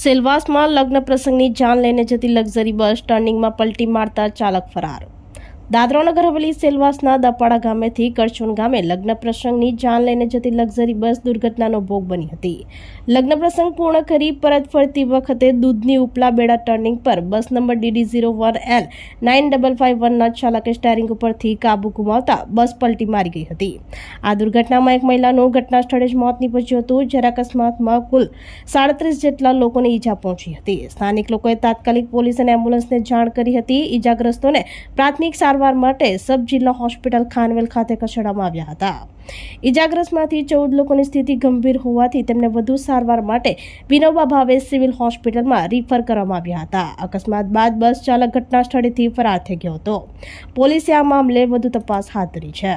સેલવાસમાં લગ્ન પ્રસંગની જાન લઈને જતી લક્ઝરી બસ ટર્નિંગમાં પલટી મારતા ચાલક ફરાર. દાદરા નગર હવેલી સેલવાસના દપાડા ગામેથી કરચોન ગામે લગ્ન પ્રસંગની જાન લઈને જતી લક્ઝરી બસ દુર્ઘટનાનો ભોગ બની હતી. લગ્ન પ્રસંગ પૂર્ણ કરી પરત ફરતી વખતે દૂધની ઉપલા બેડા ટર્નિંગ પર bus number DD zero one L nine double five વનના ચાલકે સ્ટેરિંગ ઉપરથી કાબુ ગુમાવતા બસ પલટી મારી ગઈ હતી. આ દુર્ઘટનામાં એક મહિલાનું ઘટના સ્થળે જ મોત નીપજ્યું હતું, જ્યારે અકસ્માતમાં કુલ સાડત્રીસ જેટલા લોકોને ઈજા પહોંચી હતી. સ્થાનિક લોકોએ તાત્કાલિક પોલીસ અને એમ્બ્યુલન્સને જાણ કરી હતી. ઈજાગ્રસ્તોને પ્રાથમિક સારવાર માટે સબ જિલ્લા હોસ્પિટલ ખાનવેલ ખાતે ખસેડવામાં આવ્યા હતા. ઇજાગ્રસ્તમાંથી ચૌદ લોકોની સ્થિતિ ગંભીર હોવાથી તેમને વધુ સારવાર માટે વિનોબા ભાવે સિવિલ હોસ્પિટલમાં રિફર કરવામાં આવ્યા હતા. અકસ્માત બાદ બસ ચાલક ઘટના સ્થળેથી ફરાર થઈ ગયો હતો. પોલીસે આ મામલે વધુ તપાસ હાથ ધરી છે.